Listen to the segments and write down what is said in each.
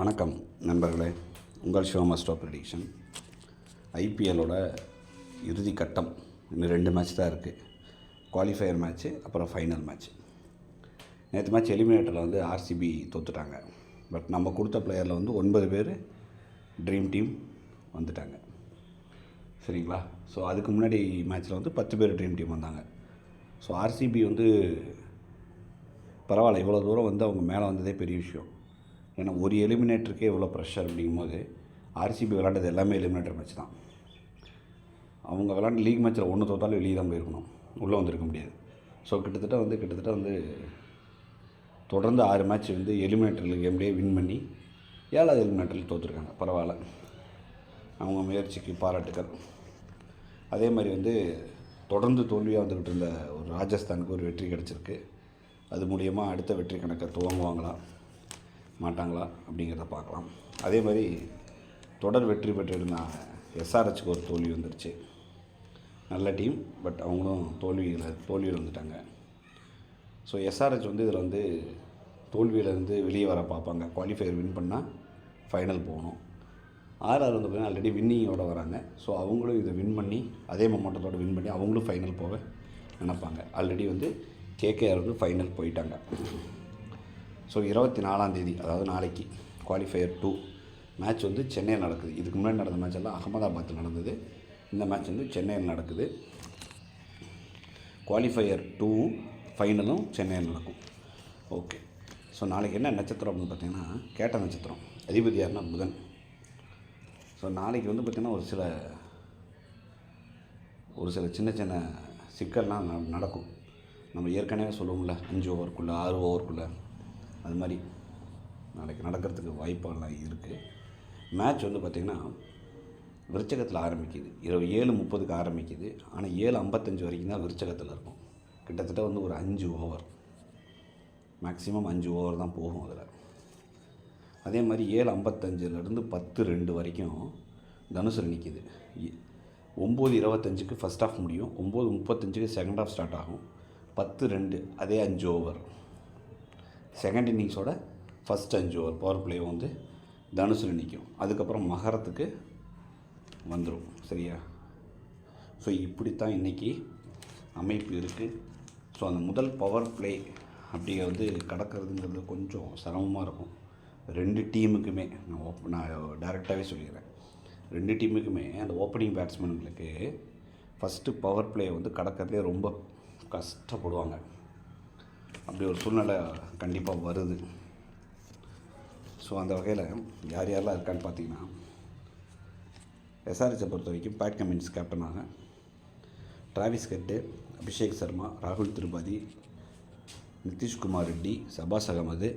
வணக்கம் நண்பர்களே. உங்கள் ஷோமா ஸ்டாப் ப்ரெடிக்ஷன். ஐபிஎல்லோட இறுதி கட்டம். இன்னும் ரெண்டு மேட்ச் தான் இருக்குது குவாலிஃபயர் மேட்ச்சு அப்புறம் ஃபைனல் மேட்ச் நேற்று மேட்ச் எலிமினேட்டரில் வந்து ஆர்சிபி தோத்துட்டாங்க. பட் நம்ம கொடுத்த பிளேயரில் வந்து ஒன்பது பேர் ட்ரீம் டீம் வந்துட்டாங்க. சரிங்களா? ஸோ அதுக்கு முன்னாடி மேட்ச்சில் வந்து பத்து பேர் ட்ரீம் டீம் வந்தாங்க. ஸோ ஆர்சிபி வந்து பரவாயில்ல. இவ்வளோ தூரம் வந்து அவங்க மேலே வந்ததே பெரிய விஷயம். ஏன்னா ஒரு எலிமினேட்டருக்கே இவ்வளோ ப்ரெஷர் அப்படிங்கும்போது ஆர்சிபி விளாண்டது எல்லாமே எலிமினேட்டர் மேட்ச் தான். அவங்க விளாண்ட லீக் மேட்ச்சில் ஒன்று தோத்தாலும் வெளியே தான் போயிருக்கணும். உள்ளே வந்திருக்க முடியாது. ஸோ கிட்டத்தட்ட வந்து கிட்டத்தட்ட வந்து தொடர்ந்து ஆறு மேட்ச் வந்து எலிமினேட்டரில் கேம்லேயே வின் பண்ணி ஏழாவது எலிமினேட்டரில் தோற்றுருக்காங்க பரவாயில்ல. அவங்க முயற்சிக்கு பாராட்டுக்கள். அதே மாதிரி வந்து தொடர்ந்து தோல்வியாக வந்துக்கிட்டு இருந்த ஒரு ராஜஸ்தானுக்கு ஒரு வெற்றி கிடச்சிருக்கு. அது மூலியமாக அடுத்த வெற்றி கணக்கை துவங்குவாங்களாம் மாட்டாங்களா அப்படிங்கிறத பார்க்கலாம். அதே மாதிரி தொடர் வெற்றி பெற்றிருந்த எஸ்ஆர்ஹெச்சுக்கு ஒரு தோல்வி வந்துருச்சு. நல்ல டீம் பட் அவங்களும் தோல்வியில் தோல்வியில் வந்துட்டாங்க ஸோ எஸ்ஆர்ஹெச் வந்து இதில் வந்து தோல்வியிலேருந்து வெளியே வர பார்ப்பாங்க. குவாலிஃபையர் வின் பண்ணால் ஃபைனல் போகணும். ஆர்ஆர் வந்து பார்த்தீங்கன்னா ஆல்ரெடி வின்னிங்கோட வராங்க. ஸோ அவங்களும் இதை வின் பண்ணி அதே மொமெண்டத்தோடு வின் பண்ணி அவங்களும் ஃபைனல் போக நினப்பாங்க. ஆல்ரெடி வந்து கேகேஆர் வந்து ஃபைனல் போயிட்டாங்க. ஸோ இருபத்தி நாலாம் தேதி அதாவது நாளைக்கு குவாலிஃபயர் டூ மேட்ச் வந்து சென்னையில் நடக்குது. இதுக்கு முன்னாடி நடந்த மேட்ச் எல்லாம் அகமதாபாத்தில் நடந்தது. இந்த மேட்ச் வந்து சென்னையில் நடக்குது. குவாலிஃபையர் டூவும் ஃபைனலும் சென்னையில் நடக்கும். ஓகே ஸோ நாளைக்கு என்ன நட்சத்திரம் அப்படின்னு பார்த்தீங்கன்னா கேட்ட நட்சத்திரம். அதிபதி யாருன்னா புதன். ஸோ நாளைக்கு வந்து பார்த்திங்கன்னா ஒரு சில ஒரு சில சின்ன சின்ன சிக்கல்லாம் ந- நடக்கும். நம்ம ஏற்கனவே சொல்லுவோம்ல அஞ்சு ஓவருக்குள்ளே ஆறு ஓவருக்குள்ளே அது மாதிரி நாளைக்கு நடக்கிறதுக்கு வாய்ப்பெல்லாம் இருக்குது மேட்ச் வந்து பார்த்திங்கன்னா விருச்சகத்தில் ஆரம்பிக்குது. இரவு ஏழு முப்பதுக்கு ஆரம்பிக்குது. ஆனால் ஏழு ஐம்பத்தஞ்சு வரைக்கும் தான் விருச்சகத்தில் இருக்கும். கிட்டத்தட்ட வந்து ஒரு அஞ்சு ஓவர் மேக்ஸிமம் அஞ்சு ஓவர் தான் போகும் அதில். அதே மாதிரி ஏழு ஐம்பத்தஞ்சிலேருந்து பத்து ரெண்டு வரைக்கும் தனுசில் நிற்கிது ஒம்பது இருபத்தஞ்சுக்கு ஃபஸ்ட் ஆஃப் முடியும். ஒம்பது முப்பத்தஞ்சுக்கு செகண்ட் ஆஃப் ஸ்டார்ட் ஆகும். பத்து ரெண்டு அதே அஞ்சு ஓவர் செகண்ட் இன்னிங்ஸோட ஃபஸ்ட் அஞ்சு ஓவர் பவர் பிளே வந்து தனுசில் நிற்கும் அதுக்கப்புறம் மகரத்துக்கு வந்துடும் சரியா? ஸோ இப்படித்தான் இன்றைக்கி அமைப்பு இருக்குது ஸோ அந்த முதல் பவர் பிளே அப்படி வந்து கடக்கிறதுங்கிறது கொஞ்சம் சிரமமாக இருக்கும். ரெண்டு டீமுக்குமே நான் ஓப் நான் டைரெக்டாகவே சொல்லிடுறேன். ரெண்டு டீமுக்குமே அந்த ஓப்பனிங் பேட்ஸ்மேன்களுக்கு ஃபஸ்ட்டு பவர் பிளே வந்து கடக்கிறதே ரொம்ப கஷ்டப்படுவாங்க. அப்படி ஒரு சூழ்நிலை கண்டிப்பாக வருது. ஸோ அந்த வகையில் யார் யாரெல்லாம் இருக்கான்னு பார்த்தீங்கன்னா எஸ்ஆர்எஸை பொறுத்த வரைக்கும் பேட் கமின்ஸ் கேப்டனாக டிராவிஸ் கட்டு அபிஷேக் சர்மா ராகுல் Tripathi Nitish Kumar Reddy Shahbaz Ahmed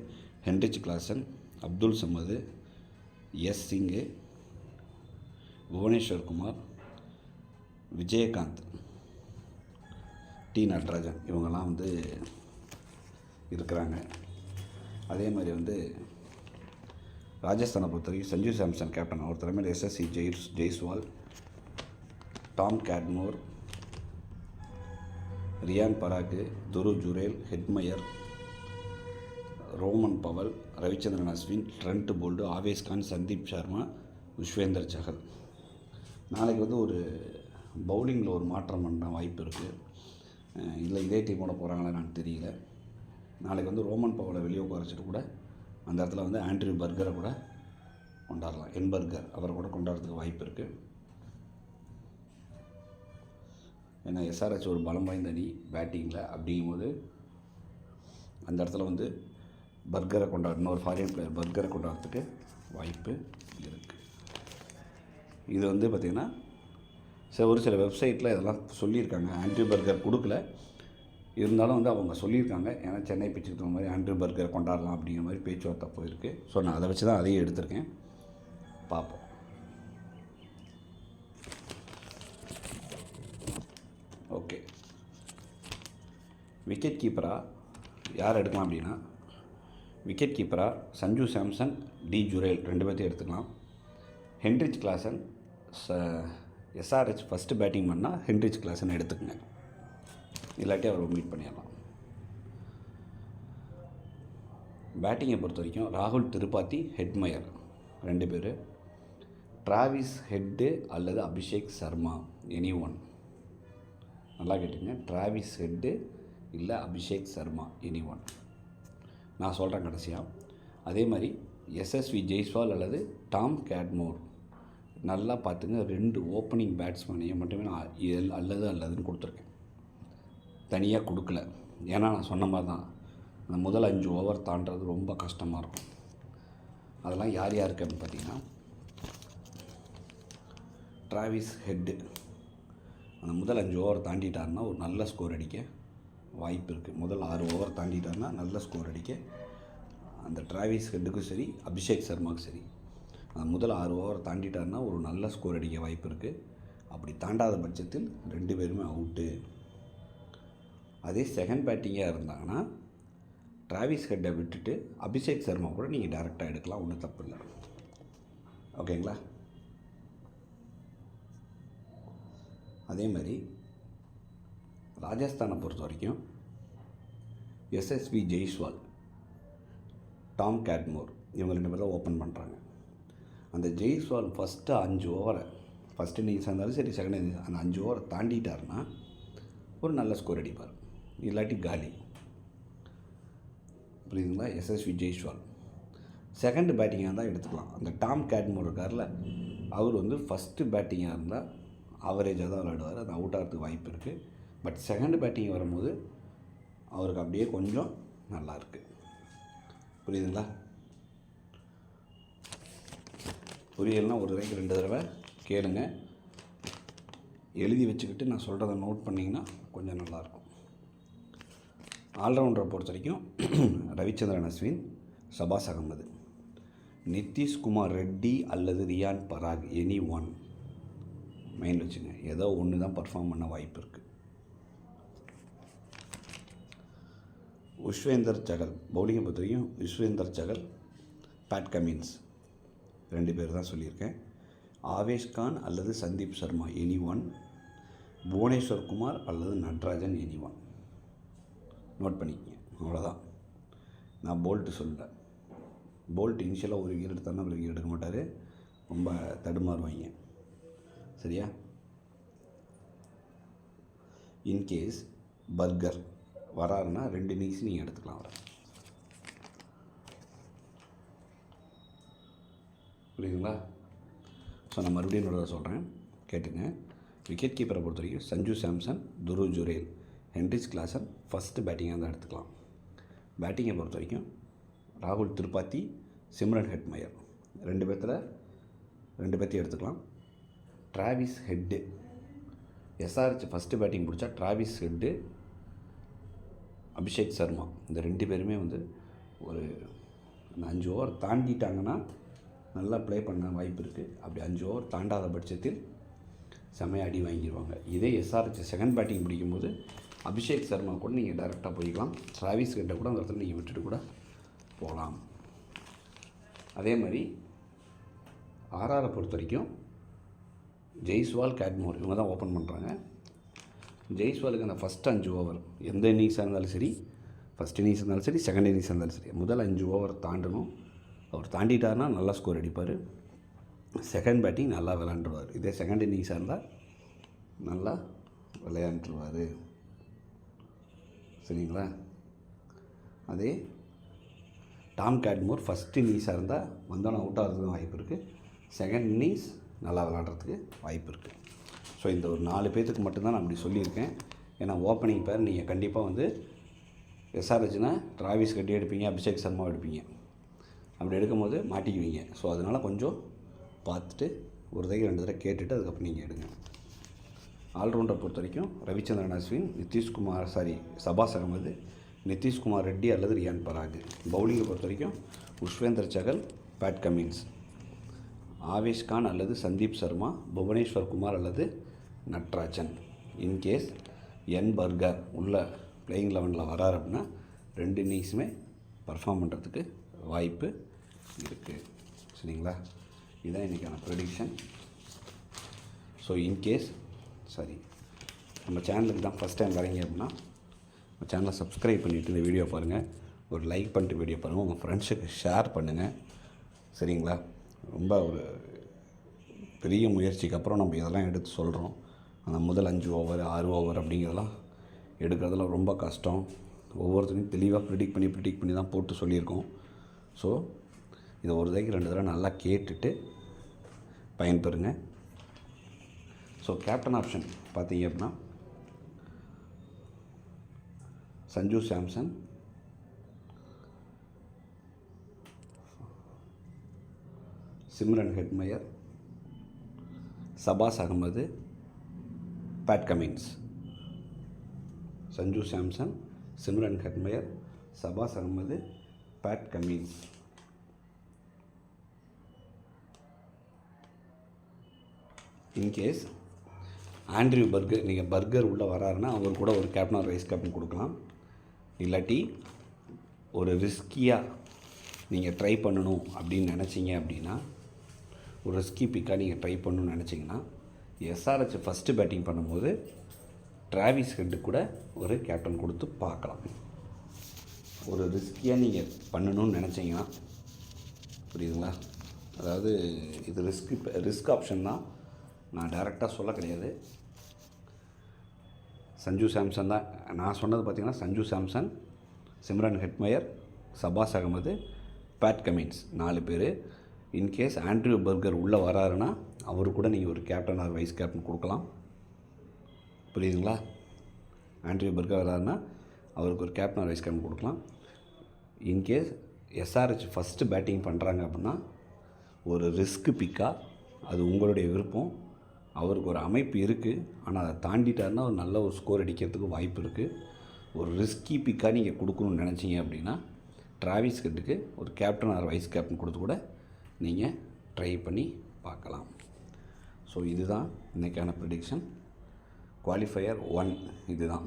Heinrich Klaasen Abdul Samad S Singh Bhuvneshwar Kumar Vijayakanth T Natarajan இவங்கெல்லாம் வந்து இருக்கிறாங்க. அதே மாதிரி வந்து ராஜஸ்தானை பொறுத்த வரைக்கும் சஞ்சு சாம்சன் கேப்டன் அவர் தலைமையில் எஸ்எஸ்சி Jaish Jaiswal Tom Cadmore Riyan Parag Dhruv Jurel Hetmyer Rovman Powell Ravichandran Ashwin Trent Boult Avesh Khan Sandeep Sharma Yuzvendra Chahal. நாளைக்கு வந்து ஒரு பவுலிங்கில் ஒரு மாற்றம் பண்ண வாய்ப்பு இருக்குது இல்லை இதே டீமோட போகிறாங்களா நான் தெரியல. நாளைக்கு வந்து ரோமன் பவலை வெளியே உட்காரச்சிட்டு கூட அந்த இடத்துல வந்து ஆண்ட்ரியூ பர்கரை கூட கொண்டாடலாம். N Burger. அவரை கூட கொண்டாடுறதுக்கு வாய்ப்பு இருக்குது ஏன்னா எஸ்ஆர்ஹெச் ஒரு பலம் வாய்ந்த அணி பேட்டிங்கில் அப்படிங்கும்போது அந்த இடத்துல வந்து பர்கரை கொண்டாடணும். ஒரு ஃபாரின் பிளேயர் பர்கரை கொண்டாடுறதுக்கு வாய்ப்பு இருக்குது இது வந்து பார்த்திங்கன்னா சில ஒரு சில வெப்சைட்டில் இதெல்லாம் சொல்லியிருக்காங்க. ஆன்டி பர்கர் கொடுக்கல. இருந்தாலும் வந்து அவங்க சொல்லியிருக்காங்க. ஏன்னா சென்னை பிச்சுக்கு தகுந்த மாதிரி ஆண்ட்ரி பர்கர் கொண்டாடலாம் அப்படிங்கிற மாதிரி பேச்சுவார்த்தை போயிருக்கு. ஸோ நான் அதை வச்சு தான் அதையும் எடுத்திருக்கேன். பார்ப்போம். ஓகே. விக்கெட் கீப்பராக யார் எடுக்கலாம் அப்படின்னா? விக்கெட் கீப்பராக சஞ்சு சாம்சன் டி ஜுரேல் ரெண்டு பேர்த்தையும் எடுத்துக்கலாம். ஹென்ரிச் கிளாசன் ச எஸ்ஆர்ஹெச் ஃபஸ்ட்டு பேட்டிங் பண்ணால் ஹென்ரிச் கிளாசன் எடுத்துக்கங்க. இல்லாட்டி அவர் மீட் பண்ணிடலாம். பேட்டிங்கை பொறுத்த வரைக்கும் ராகுல் திருப்பாத்தி ஹெட்மயர் ரெண்டு பேர். டிராவிஸ் ஹெட்டு அல்லது அபிஷேக் சர்மா எனி ஒன் நல்லா கேட்டுங்க. டிராவிஸ் ஹெட்டு இல்லை அபிஷேக் சர்மா எனி ஒன் நான் சொல்கிறேன் கடைசியாக அதே மாதிரி எஸ்எஸ்வி ஜெய்ஸ்வால் அல்லது டாம் கேட்மோர் நல்லா பார்த்துங்க. ரெண்டு ஓப்பனிங் பேட்ஸ்மேனையும் மட்டுமே நான் எல் அல்லது அல்லதுன்னு கொடுத்துருக்கேன். தனியாக கொடுக்கல. ஏன்னா நான் சொன்ன மாதிரி தான் அந்த முதல் அஞ்சு ஓவர் தாண்டுறது ரொம்ப கஷ்டமாக இருக்கும். அதெல்லாம் யார் யாருக்கு அப்படின்னு பார்த்தீங்கன்னா டிராவிஸ் ஹெட்டு அந்த முதல் அஞ்சு ஓவர் தாண்டிட்டாருன்னா ஒரு நல்ல ஸ்கோர் அடிக்க வாய்ப்பு இருக்குது முதல் ஆறு ஓவர் தாண்டிட்டாருன்னா நல்ல ஸ்கோர் அடிக்க அந்த டிராவிஸ் ஹெட்டுக்கும் சரி அபிஷேக் சர்மாவுக்கும் சரி அந்த முதல் ஆறு ஓவர் தாண்டிட்டாருன்னா ஒரு நல்ல ஸ்கோர் அடிக்க வாய்ப்பு இருக்குது அப்படி தாண்டாத பட்சத்தில் ரெண்டு பேருமே அவுட்டு அதே செகண்ட் பேட்டிங்காக இருந்தாங்கன்னா டிராவிஸ் ஹெட்டை விட்டுட்டு அபிஷேக் சர்மா கூட நீங்கள் டேரெக்டாக எடுக்கலாம் ஒன்றும் தப்பு இல்லை. ஓகேங்களா அதே மாதிரி ராஜஸ்தானை பொறுத்த வரைக்கும் எஸ்எஸ்வி ஜெய்ஸ்வால் டாம் கேட்மோர் இவங்க ரெண்டு பேரும் ஓப்பன் பண்ணுறாங்க அந்த ஜெய்ஸ்வால் ஃபஸ்ட்டு அஞ்சு ஓவரை ஃபஸ்ட் இன்னிங்ஸ் இருந்தாலும் சரி செகண்ட் இன்னிங்ஸ் அந்த அஞ்சு ஓவரை தாண்டிட்டாருன்னா ஒரு நல்ல ஸ்கோர் அடிப்பார். இல்லாட்டி காலி. புரியுதுங்களா? எஸ்எஸ்வி ஜெய்ஸ்வால் செகண்ட் பேட்டிங்காக இருந்தால் எடுத்துக்கலாம். அந்த டாம் கேட்மோர் இருக்கார்ல அவர் வந்து ஃபஸ்ட்டு பேட்டிங்காக இருந்தால் ஆவரேஜாக தான் விளையாடுவார். அது அவுட் ஆகிறதுக்கு வாய்ப்பு இருக்குது பட் செகண்ட் பேட்டிங் வரும்போது அவருக்கு அப்படியே கொஞ்சம் நல்லா இருக்குது புரியுதுங்களா? புரியலைன்னா ஒரு தடவைக்கு ரெண்டு தடவை கேளுங்க. எழுதி வச்சுக்கிட்டு நான் சொல்கிறத நோட் பண்ணிங்கன்னா கொஞ்சம் நல்லாயிருக்கும் ஆல்ரவுண்டரை பொறுத்த வரைக்கும் ரவிச்சந்திரன் அஸ்வின் சபாஸ் அகமது நிதிஷ்குமார் ரெட்டி அல்லது Riyan Parag any one. Mind வச்சுங்க. ஏதோ ஒன்று தான் பர்ஃபார்ம் பண்ண வாய்ப்பு இருக்குது உஷ்வேந்தர் சகல். பவுலிங்கை பொறுத்த வரைக்கும் விஸ்வேந்தர் சகல் பேட் கமின்ஸ் ரெண்டு பேர் தான் சொல்லியிருக்கேன். ஆவேஷ் கான் அல்லது சந்தீப் சர்மா எனி ஒன். புவனேஸ்வர் குமார் அல்லது நட்ராஜன் எனி ஒன். நோட் பண்ணிக்கங்க. அவ்வளோதான். நான் போல்ட்டு சொல்லலை போல்ட் இனிஷியலாக ஒரு விக்கெட் எடுத்தாலும் ஒரு விக்கெட் எடுக்க மாட்டார். ரொம்ப தடுமாறுவாங்க. சரியா? இன்கேஸ் பர்கர் வராருன்னா ரெண்டு இன்னிங்ஸ் நீங்கள் எடுத்துக்கலாம் அவரை. புரியுதுங்களா? ஸோ நான் மறுபடியும் சொல்கிறேன் கேட்டுங்க. விக்கெட் கீப்பரை பொறுத்த வரைக்கும் Sanju Samson Dhruv Jurel. Heinrich Klaasen first பேட்டிங்காக தான் எடுத்துக்கலாம். பேட்டிங்கை பொறுத்த வரைக்கும் ராகுல் திருப்பாத்தி சிம்ரன் ஹெட்மயர். ரெண்டு பேர்த்தில் ரெண்டு பேர்த்தையும் எடுத்துக்கலாம். Travis Head SRH first batting பிடிச்சா ட்ராவிஸ் ஹெட்டு அபிஷேக் சர்மா. இந்த ரெண்டு பேருமே வந்து ஒரு அந்த அஞ்சு ஓவர் தாண்டிட்டாங்கன்னா நல்லா ப்ளே பண்ண வாய்ப்பு இருக்குது அப்படி அஞ்சு ஓவர் தாண்டாத பட்சத்தில் செம்மையாக அடி வாங்கிடுவாங்க இதே எஸ்ஆர்ஹெச் செகண்ட் பேட்டிங் பிடிக்கும்போது அபிஷேக் சர்மா கூட நீங்கள் டேரெக்டாக போய்க்கலாம். டிராவிஸ் கிட்ட கூட அந்த இடத்துல நீங்கள் விட்டுட்டு கூட போகலாம் அதே மாதிரி ஆர்ஆரை பொறுத்த வரைக்கும் ஜெய்ஸ்வால் கேட்மோர் இவங்க தான் ஓப்பன் பண்ணுறாங்க ஜெய்ஸ்வாலுக்கு அந்த ஃபஸ்ட் அஞ்சு ஓவர் எந்த இன்னிங்ஸாக இருந்தாலும் சரி ஃபஸ்ட் இன்னிங்ஸ் இருந்தாலும் சரி செகண்ட் இன்னிங்ஸ் இருந்தாலும் சரி முதல் அஞ்சு ஓவர் தாண்டணும். அவர் தாண்டிட்டாருன்னா நல்லா ஸ்கோர் அடிப்பார். செகண்ட் பேட்டிங் நல்லா விளாண்டுருவார் இதே செகண்ட் இன்னிங்ஸாக இருந்தால் நல்லா விளையாண்டுருவார். சரிங்களா? அதே டாம் கேட்மோர் ஃபஸ்ட்டு இன்னிங்ஸாக இருந்தால் வந்தோன்னே அவுட் ஆகிறதுக்கும் வாய்ப்பு இருக்குது செகண்ட் இன்னிங்ஸ் நல்லா விளாட்றதுக்கு வாய்ப்பு இருக்குது ஸோ இந்த ஒரு நாலு பேர்த்துக்கு மட்டும்தான் நான் அப்படி சொல்லியிருக்கேன். ஏன்னா ஓப்பனிங் பேர் நீங்கள் கண்டிப்பாக வந்து எஸ்ஆர்ஹெச்னா டிராவிஸ் கட்டி எடுப்பீங்க அபிஷேக் சர்மா எடுப்பீங்க. அப்படி எடுக்கும்போது மாட்டிக்குவீங்க. ஸோ அதனால் கொஞ்சம் பார்த்துட்டு ஒரு தடவை ரெண்டு தடவை கேட்டுட்டு அதுக்கப்புறம் நீங்கள் எடுங்க. ஆல்ரவுண்டரை பொறுத்த வரைக்கும் ரவிச்சந்திரன் அஸ்வின் நிதிஷ்குமார் சாரி சபாஸ் அகமது நிதிஷ்குமார் ரெட்டி அல்லது ரியான் பராக். பவுலிங்கை பொறுத்த வரைக்கும் உஷ்வேந்தர் சகல் பேட் கமின்ஸ் ஆவேஷ் கான் அல்லது சந்தீப் சர்மா புவனேஸ்வர் குமார் அல்லது Natarajan. In case N Burger உள்ள பிளேயிங் லெவனில் வரார் அப்படின்னா ரெண்டு இன்னிங்ஸுமே பர்ஃபார்ம் பண்ணுறதுக்கு வாய்ப்பு இருக்குது சரிங்களா? இதுதான் இன்றைக்கான ப்ரெடிக்ஷன் ஸோ இன்கேஸ் சரி நம்ம சேனலுக்கு தான் ஃபஸ்ட் டைம் வரீங்க அப்படின்னா நம்ம சேனலை சப்ஸ்கிரைப் பண்ணிவிட்டு இந்த வீடியோ பாருங்கள் ஒரு லைக் பண்ணிட்டு வீடியோ பாருங்கள் உங்கள் ஃப்ரெண்ட்ஸுக்கு ஷேர் பண்ணுங்கள் சரிங்களா? ரொம்ப ஒரு பெரிய முயற்சிக்கு அப்புறம் நம்ம இதெல்லாம் எடுத்து சொல்கிறோம் அந்த முதல் அஞ்சு ஓவர் ஆறு ஓவர் அப்படிங்கிறதெல்லாம் எடுக்கிறதுல ரொம்ப கஷ்டம். ஒவ்வொருத்தரையும் தெளிவாக ப்ரிடிக் பண்ணி ப்ரிடிக் பண்ணி தான் போட்டு சொல்லியிருக்கோம். ஸோ இதை ஒரு தடவைக்கு ரெண்டு தடவை நல்லா கேட்டுட்டு பயன்பெறுங்க. ஸோ கேப்டன் ஆப்ஷன் பார்த்தீங்க அப்படின்னா Sanju Samson Shimron Hetmyer Shahbaz Ahmed Pat Cummins Sanju Samson Shimron Hetmyer Shahbaz Ahmed Pat Cummins in case Andrew Burger நீங்கள் பர்கர் உள்ளே வராருன்னா அவர் கூட ஒரு கேப்டன் ஒரு ரைஸ் கேப்டன் கொடுக்கலாம். இல்லாட்டி ஒரு ரிஸ்கியாக நீங்கள் ட்ரை பண்ணணும் அப்படின்னு நினச்சிங்க அப்படின்னா ஒரு ரிஸ்கி பிக்காக நீங்கள் ட்ரை பண்ணணும்னு நினச்சிங்கன்னா எஸ்ஆர்ஹெச் ஃபஸ்ட்டு பேட்டிங் பண்ணும்போது டிராவிஸ் ஹெட்டு கூட ஒரு கேப்டன் கொடுத்து பார்க்கலாம். ஒரு ரிஸ்கியாக நீங்கள் பண்ணணும்னு நினச்சிங்கன்னா புரியுதுங்களா? அதாவது இது ரிஸ்க் ரிஸ்க் ஆப்ஷன் தான். நான் டைரெக்டாக சொல்ல கிடையாது. சஞ்சு சாம்சன் தான். நான் சொன்னது பார்த்தீங்கன்னா Sanju Samson Shimron Hetmyer Shahbaz Ahmed Pat Cummins நாலு பேர். இன்கேஸ் ஆண்ட்ரியூ பர்கர் உள்ளே வராருன்னா அவரு கூட நீங்கள் ஒரு கேப்டன் ஆர் வைஸ் கேப்டன் கொடுக்கலாம். புரியுதுங்களா? ஆண்ட்ரியூ பர்கர் வராருன்னா அவருக்கு ஒரு கேப்டன் ஆர் வைஸ் கேப்டன் கொடுக்கலாம். In case SRH first batting பண்ணுறாங்க அப்படின்னா ஒரு ரிஸ்க்கு பிக்காக அது உங்களுடைய விருப்பம். அவருக்கு ஒரு அமைப்பு இருக்குது ஆனால் அதை தாண்டிட்டாருன்னா ஒரு நல்ல ஒரு ஸ்கோர் அடிக்கிறதுக்கு வாய்ப்பு இருக்குது ஒரு ரிஸ்கி பிக்காக நீங்கள் கொடுக்கணும்னு நினச்சிங்க அப்படின்னா டிராவிஸ் கட்டுக்கு ஒரு கேப்டன் ஆர் வைஸ் கேப்டன் கொடுத்து கூட நீங்கள் ட்ரை பண்ணி பார்க்கலாம். ஸோ இதுதான் இன்றைக்கான ப்ரிடிக்ஷன் குவாலிஃபையர் ஒன் இதுதான்.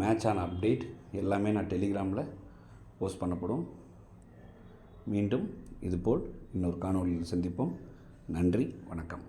மேட்சான அப்டேட் எல்லாமே நான் டெலிகிராமில் போஸ்ட் பண்ணப்படும். மீண்டும் இதுபோல் இன்னொரு காணொளியில் சந்திப்போம். நன்றி வணக்கம்.